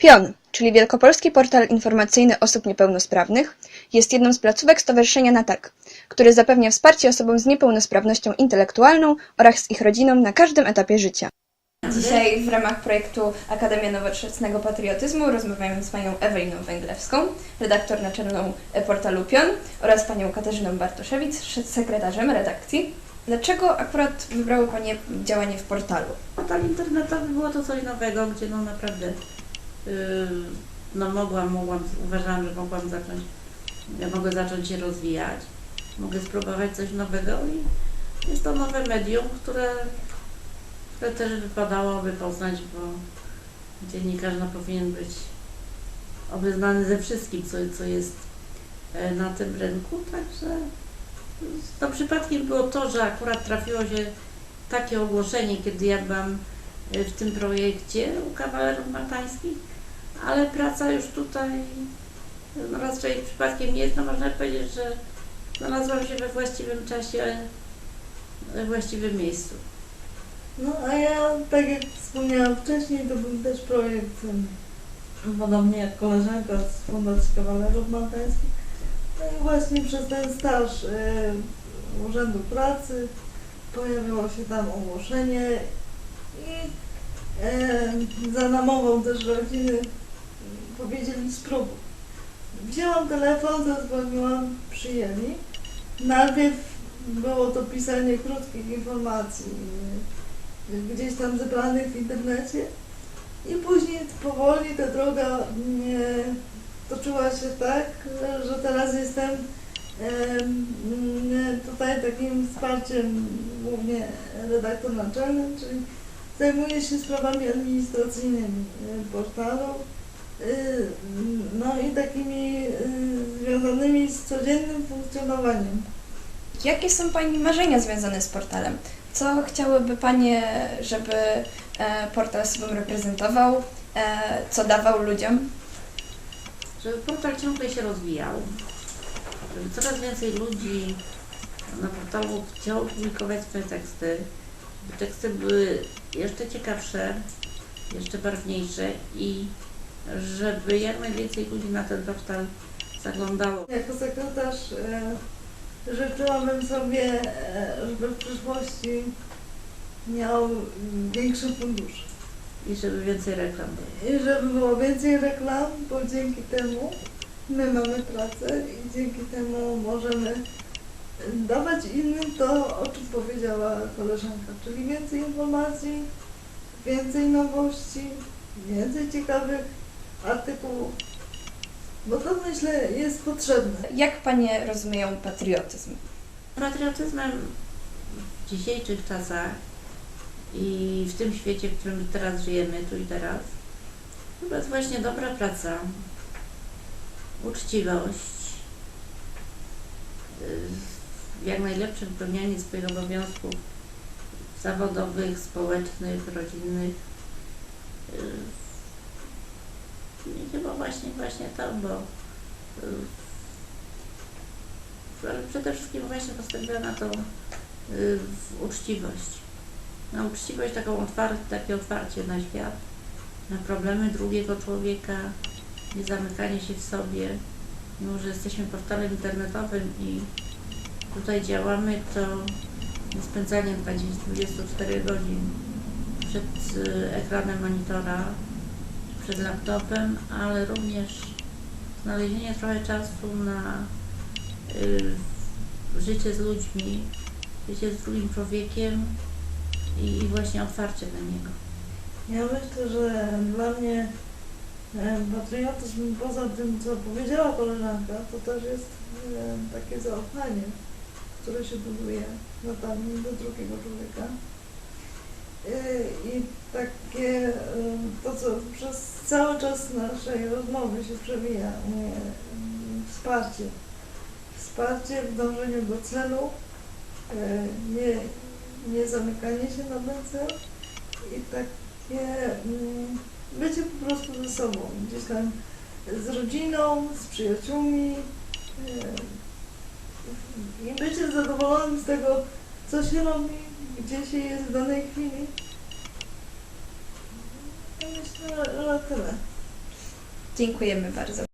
PION, czyli Wielkopolski Portal Informacyjny Osób Niepełnosprawnych, jest jedną z placówek Stowarzyszenia Na Tak, które zapewnia wsparcie osobom z niepełnosprawnością intelektualną oraz ich rodzinom na każdym etapie życia. Dzisiaj w ramach projektu Akademia Nowoczesnego Patriotyzmu rozmawiamy z panią Eweliną Węglewską, redaktor naczelną portalu PION oraz panią Katarzyną Bartoszewicz, sekretarzem redakcji. Dlaczego akurat wybrały panie działanie w portalu? Portal internetowy było to coś nowego, gdzie no naprawdę no mogłam, mogłam, uważałam, że mogłam zacząć, ja mogę zacząć się rozwijać, mogę spróbować coś nowego i jest to nowe medium, które, które też wypadałoby poznać, bo dziennikarz no, powinien być obeznany ze wszystkim, co, co jest e, na tym rynku, także to przypadkiem było to, że akurat trafiło się takie ogłoszenie, kiedy ja byłam w tym projekcie u kawalerów maltańskich, ale praca już tutaj no raczej przypadkiem nie jest, no można powiedzieć, że znalazłam się we właściwym czasie, we właściwym miejscu. No a ja, tak jak wspomniałam wcześniej, to był też projekt, podobnie jak koleżanka z Fundacji Kawalerów Maltańskich. No i właśnie przez ten staż e, Urzędu Pracy pojawiło się tam ogłoszenie i za namową też rodziny powiedzieli spróbuj. Wzięłam telefon, zadzwoniłam, przyjęli. Najpierw było to pisanie krótkich informacji gdzieś tam zebranych w internecie i później powoli ta droga toczyła się tak, że teraz jestem em, tutaj takim wsparciem głównie redaktor naczelny, czyli zajmuję się sprawami administracyjnymi e, portalu, y, no i takimi y, związanymi z codziennym funkcjonowaniem. Jakie są pani marzenia związane z portalem? Co chciałyby panie, żeby e, portal sobą reprezentował? E, co dawał ludziom? Żeby portal ciągle się rozwijał, żeby coraz więcej ludzi na portalu chciało publikować swoje teksty, teksty były jeszcze ciekawsze, jeszcze barwniejsze i żeby jak najwięcej ludzi na ten portal zaglądało. Jako sekretarz e, życzyłabym sobie, e, żeby w przyszłości miał większy fundusz i żeby więcej reklam było. i żeby było więcej reklam, bo dzięki temu my mamy pracę i dzięki temu możemy dawać innym to, o czym powiedziała koleżanka, czyli więcej informacji, więcej nowości, więcej ciekawych artykułów, bo to myślę jest potrzebne. Jak panie rozumieją patriotyzm? Patriotyzmem w dzisiejszych czasach i w tym świecie, w którym teraz żyjemy, tu i teraz, chyba jest właśnie dobra praca, uczciwość, y, jak najlepsze wypełnianie swoich obowiązków zawodowych, społecznych, rodzinnych. Y, I chyba właśnie, właśnie to, bo y, ale przede wszystkim właśnie postawiła na to y, uczciwość. Na uczciwość, taką otwar takie otwarcie na świat, na problemy drugiego człowieka, nie zamykanie się w sobie. Mimo, że jesteśmy portalem internetowym i tutaj działamy, to nie spędzanie 20, 24 godzin przed y, ekranem monitora, przed laptopem, ale również znalezienie trochę czasu na y, życie z ludźmi, życie z drugim człowiekiem i, i właśnie otwarcie na niego. Ja myślę, że dla mnie e, patriotyzm poza tym, co powiedziała koleżanka, to też jest e, takie zaufanie, które się buduje latami do drugiego człowieka. E, I takie e, to, co przez cały czas naszej rozmowy się przewija, mm, wsparcie. Wsparcie w dążeniu do celu, e, nie, nie zamykanie się na ten cel i takie mm, bycie po prostu ze sobą, gdzieś tam z rodziną, z przyjaciółmi bycie zadowolonym z tego, co się robi, gdzie się jest w danej chwili. Myślę, że tyle. Dziękujemy bardzo.